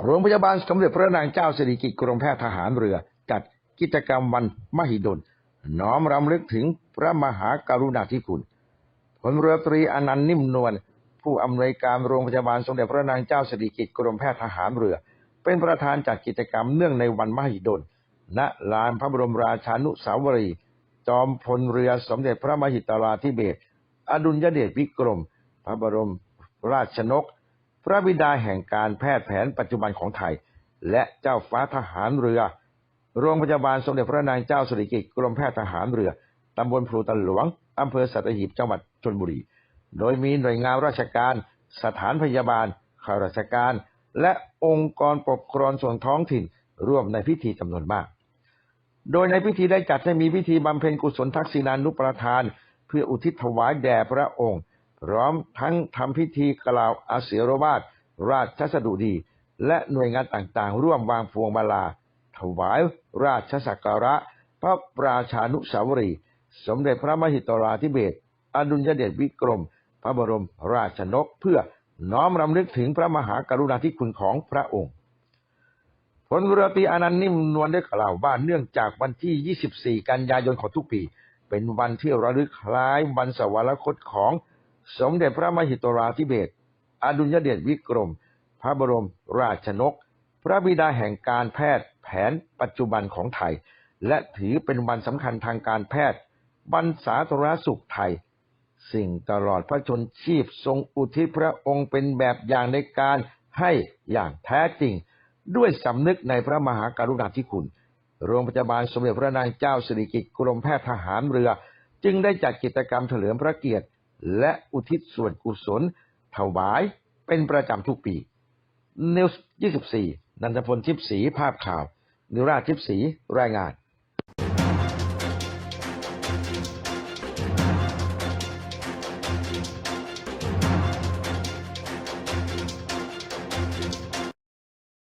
โรงพยาบาลสมเด็จพระนางเจ้าสิริกิติ์กรมแพทย์ทหารเรือ จัดกิจกรรมวันมหิดล น้อมรำลึกถึงพระมหากรุณาธิคุณพลเรือตรีอนันต์นิ่มนวลผู้อำนวยการโรงพยาบาลสมเด็จพระนางเจ้าสิริกิติ์กรมแพทย์ทหารเรือ เป็นประธานจัดกิจกรรมเนื่องในวันมหิดล ณลานพระบรมราชานุสาวรีย์จอมพลเรือสมเด็จพระมหิดลาธิเบศรอดุลยเดชวิกรม พระบรมราชนก พระบิดาแห่งการแพทย์แผนปัจจุบันของไทย และเจ้าฟ้าทหารเรือ โรงพยาบาลสมเด็จพระนางเจ้าสิริกิติ์กรมแพทย์ทหารเรือ ตำบลพลูตะหลวง อำเภอสัตหีบจังหวัดชลบุรี โดยมีหน่วยงานราชการ สถานพยาบาลข้าราชการ และองค์กรปกครองส่วนท้องถิ่นร่วมในพิธีจำนวนมาก โดยในพิธีได้จัดให้มีพิธีบำเพ็ญกุศลทักษิณานุประทาน เพื่ออุทิศถวายแด่พระองค์ ร้อมทั้งทำพิธีกล่าวอาศิรวาทราชสดุดี และหน่วยงานต่างๆ ร่วมวางพวงมาลา ถวายราชสักการะ พระปราชานุสาวรี สมเด็จพระมหิดลาธิเบศรอดุลยเดชวิกรม พระบรมราชนกเพื่อน้อมรำลึกถึงพระมหากรุณาธิคุณของพระองค์พลเรือตรีอนันต์นิ่มนวลได้กล่าวว่าเนื่องจากวันที่ 24 กันยายนของทุกปี เป็นวันที่ระลึกคล้ายวันสวรรคตของ สมเด็จพระมหิดลาธิเบศรอดุลยเดชวิกรม พระบรมราชนก พระบิดาแห่งการแพทย์แผนปัจจุบันของไทย และถือเป็นวันสำคัญทางการแพทย์วันสาธารณสุขไทย สิ่งตลอดพระชนชีพทรงอุทิศพระองค์เป็นแบบอย่างในการให้อย่างแท้จริง ด้วยสำนึกในพระมหากรุณาธิคุณ โรงพยาบาลสมเด็จพระนางเจ้าสิริกิติ์กรมแพทย์ทหารเรือ จึงได้จัดกิจกรรมเฉลิมพระเกียรติ และอุทิศส่วนกุศลถวายเป็นประจำทุกปีนิวส์24 นันทพลทิพศีภาพข่าว นิราชทิพศีรายงาน